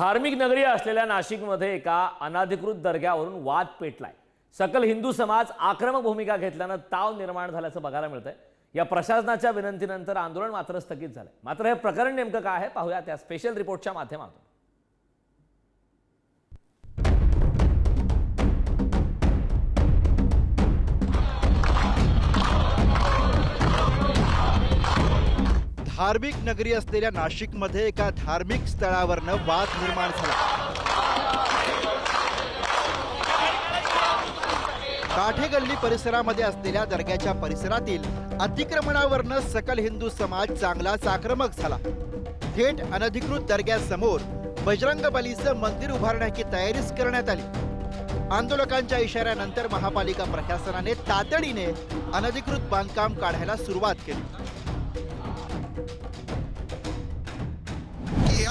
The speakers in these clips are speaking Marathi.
धार्मिक नगरी असलेल्या नाशिकमध्ये एका अनाधिकृत दर्ग्यावरून वाद पेटलाय. सकल हिंदू समाज आक्रमक भूमिका घेतल्यानं ताव निर्माण झाल्याचं बघायला मिळतंय. या प्रशासनाच्या विनंतीनंतर आंदोलन मात्र स्थगित झालंय. मात्र हे प्रकरण नेमकं काय आहे? पाहूया त्या स्पेशल रिपोर्टच्या माध्यमातून. धार्मिक नगरी असलेल्या नाशिकमध्ये एका धार्मिक स्थळावरनं वाद निर्माण झाला. काठेगल्ली परिसरामध्ये असलेल्या दर्ग्याच्या परिसरातील अतिक्रमणावरनं सकल हिंदू समाज चांगलाच आक्रमक झाला. थेट अनधिकृत दर्ग्यासमोर बजरंग बलीचं मंदिर उभारण्याची तयारीच करण्यात आली. आंदोलकांच्या इशाऱ्यानंतर महापालिका प्रशासनाने तातडीने अनधिकृत बांधकाम काढायला सुरुवात केली.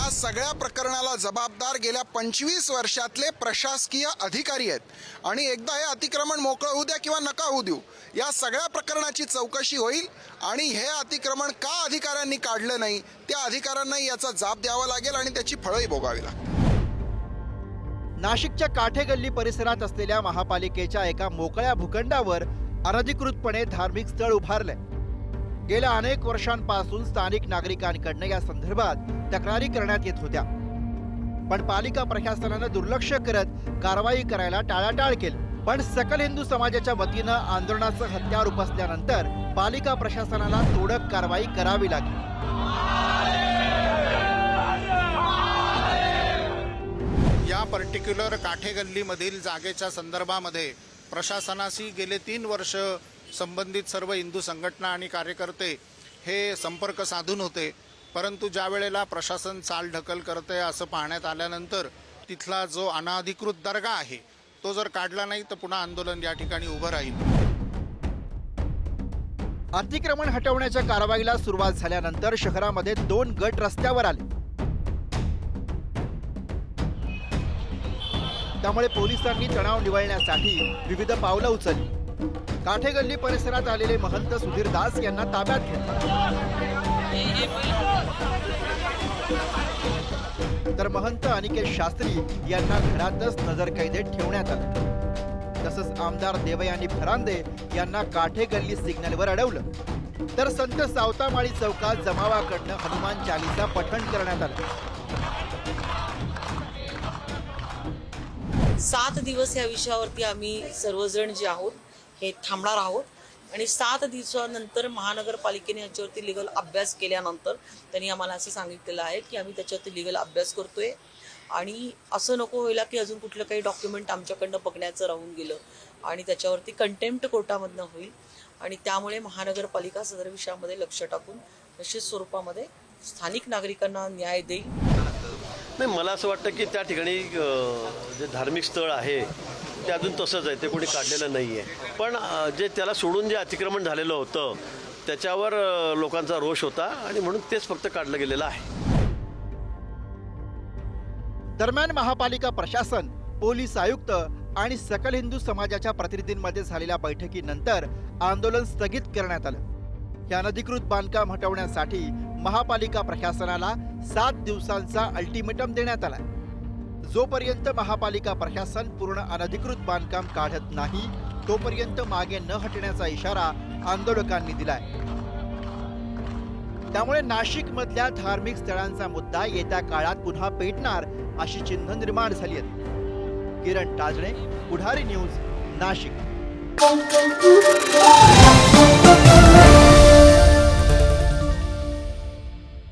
या सगळ्या प्रकरणाला जबाबदार गेल्या पंचवीस वर्षातले प्रशासकीय अधिकारी आहेत. आणि एकदा हे अतिक्रमण मोकळं होऊ द्या किंवा नका होऊ देऊ या सगळ्या प्रकरणाची चौकशी होईल. आणि हे अतिक्रमण का अधिकाऱ्यांनी काढलं नाही त्या अधिकाऱ्यांनाही याचा जाब द्यावा लागेल आणि त्याची फळंही भोगावी लागेल नाशिकच्या काठेगल्ली परिसरात असलेल्या महापालिकेच्या एका मोकळ्या भूखंडावर अनधिकृतपणे धार्मिक स्थळ उभारलंय. गेल्या अनेक वर्षांपासून स्थानिक नागरिकांकडनं या संदर्भात तक्रारी करण्यात येत होत्या. पण पालिका प्रशासनानं दुर्लक्ष करत कारवाई करायला टाळाटाळ केली. पण सकल हिंदू समाजाच्या वतीनं आंदोलनाचं हत्यार उपसल्यानंतर पालिका प्रशासनाला तोडक कारवाई करावी लागली. या पर्टिक्युलर काठेगल्लीमधील जागेच्या संदर्भामध्ये प्रशासनाशी गेले तीन वर्ष संबंधित सर्व हिंदू संघटना आणि कार्यकर्ते हे संपर्क साधून होते. परंतु ज्या वेळेला प्रशासन चालढकल आहे असं पाहण्यात आल्यानंतर तिथला जो अनाधिकृत दर्गा आहे तो जर काढला नाही तर पुन्हा आंदोलन या ठिकाणी उभं राहील. अतिक्रमण हटवण्याच्या कारवाईला सुरुवात झाल्यानंतर शहरामध्ये दोन गट रस्त्यावर आले. त्यामुळे पोलिसांनी तणाव निवळण्यासाठी विविध पावलं उचलली. काठेगल्ली परिसरात आलेले महंत सुधीर दास यांना ताब्यात घेतलं. तर महंत अनिकेत शास्त्री यांना घरातच नजरकैदेत ठेवण्यात आलं. तसंच आमदार देवयानी फरांदे यांना काठेगल्ली सिग्नलवर अडवलं. तर संत सावतामाळी चौकात जमावाकडनं हनुमान चालीसा पठण करण्यात आलं. सात दिवस या विषयावरती आम्ही सर्वजण जे आहोत हे थांबणार आहोत. आणि सात दिवसानंतर महानगरपालिकेने याच्यावरती लिगल अभ्यास केल्यानंतर त्यांनी आम्हाला असं सांगितलेलं आहे की आम्ही त्याच्यावरती लिगल अभ्यास करतोय. आणि असं नको व्हायला की अजून कुठलं काही डॉक्युमेंट आमच्याकडनं बघण्याचं राहून गेलं आणि त्याच्यावरती कंटेम्प्ट कोर्टामधनं होईल. आणि त्यामुळे महानगरपालिका सदर विषयामध्ये लक्ष टाकून निश्चित स्वरूपामध्ये स्थानिक नागरिकांना न्याय देईल. नाही मला असं वाटतं की त्या ठिकाणी जे धार्मिक स्थळ आहे ते अजून तसंच आहे ते कोणी काढलेलं नाही आहे पण जे त्याला सोडून जे अतिक्रमण झालेलं होतं त्याच्यावर लोकांचा रोष होता आणि म्हणून तेच फक्त काढलं गेलेलं आहे. दरम्यान महापालिका प्रशासन पोलीस आयुक्त आणि सकल हिंदू समाजाच्या प्रतिनिधींमध्ये झालेल्या बैठकीनंतर आंदोलन स्थगित करण्यात आलं. या अनधिकृत बांधकाम हटवण्यासाठी महापालिका प्रशासनाला सात दिवसांचा अल्टिमेटम देण्यात आला जोपर्यंत महापालिका प्रशासन पूर्ण अनधिकृत बांधकाम काढत नाही तोपर्यंत मागे न हटण्याचा इशारा आंदोलकांनी दिलाय. त्यामुळे नाशिक मधल्या धार्मिक स्थळांचा मुद्दा येत्या काळात पुन्हा पेटणार अशी चिन्ह निर्माण झाली आहेत. किरण टाजणे पुढारी न्यूज नाशिक.